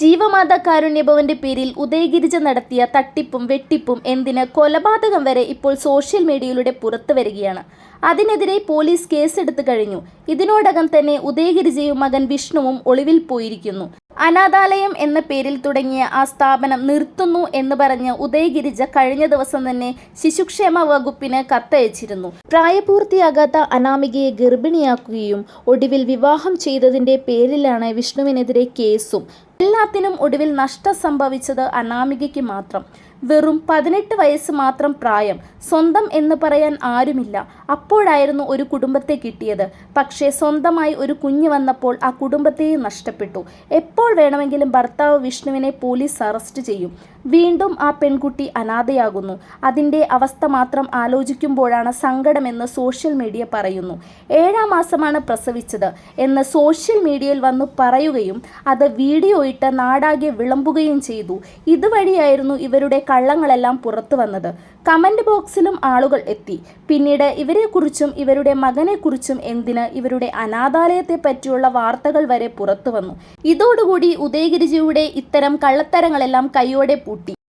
ജീവമാത കാരുണ്യഭവന്റെ പേരിൽ ഉദയഗിരിജ നടത്തിയ തട്ടിപ്പും വെട്ടിപ്പും എന്തിന് കൊലപാതകം വരെ ഇപ്പോൾ സോഷ്യൽ മീഡിയയിലൂടെ പുറത്തു വരികയാണ്. അതിനെതിരെ പോലീസ് കേസെടുത്തു കഴിഞ്ഞു. ഇതിനോടകം തന്നെ ഉദയഗിരിജയും മകൻ വിഷ്ണുവും ഒളിവിൽ പോയിരിക്കുന്നു. അനാഥാലയം എന്ന പേരിൽ തുടങ്ങിയ ആ സ്ഥാപനം നിർത്തുന്നു എന്ന് പറഞ്ഞ് ഉദയഗിരിജ കഴിഞ്ഞ ദിവസം തന്നെ ശിശുക്ഷേമ വകുപ്പിന് കത്തയച്ചിരുന്നു. പ്രായപൂർത്തിയാകാത്ത അനാമികയെ ഗർഭിണിയാക്കുകയും ഒടുവിൽ വിവാഹം ചെയ്തതിന്റെ പേരിലാണ് വിഷ്ണുവിനെതിരെ കേസും. എല്ലാത്തിനും ഒടുവിൽ നഷ്ടം സംഭവിച്ചത് അനാമികയ്ക്ക് മാത്രം. വെറും പതിനെട്ട് വയസ്സ് മാത്രം പ്രായം സ്വന്തം എന്ന് പറയാൻ ആരുമില്ല. അപ്പോഴായിരുന്നു ഒരു കുടുംബത്തെ കിട്ടിയത്. പക്ഷേ സ്വന്തമായി ഒരു കുഞ്ഞ് വന്നപ്പോൾ ആ കുടുംബത്തെയും നഷ്ടപ്പെട്ടു. എപ്പോൾ വേണമെങ്കിലും ഭർത്താവ് വിഷ്ണുവിനെ പോലീസ് അറസ്റ്റ് ചെയ്യും. വീണ്ടും ആ പെൺകുട്ടി അനാഥയാകുന്നു. അതിന്റെ അവസ്ഥ മാത്രം ആലോചിക്കുമ്പോഴാണ് സങ്കടമെന്ന് സോഷ്യൽ മീഡിയ പറയുന്നു. ഏഴാം മാസമാണ് പ്രസവിച്ചത് എന്ന് സോഷ്യൽ മീഡിയയിൽ വന്നു പറയുകയും അത് വീഡിയോ ഇട്ട് നാടാകെ വിളമ്പുകയും ചെയ്തു. ഇതുവഴിയായിരുന്നു ഇവരുടെ കള്ളങ്ങളെല്ലാം പുറത്തു വന്നത്. കമന്റ് ബോക്സിലും ആളുകൾ എത്തി. പിന്നീട് ഇവരെക്കുറിച്ചും ഇവരുടെ മകനെക്കുറിച്ചും എന്തിന് ഇവരുടെ അനാഥാലയത്തെ പറ്റിയുള്ള വാർത്തകൾ വരെ പുറത്തു വന്നു. ഇതോടുകൂടി ഉദയഗിരിജിയുടെ ഇത്തരം കള്ളത്തരങ്ങളെല്ലാം കൈയോടെ പൂട്ടി. Guti.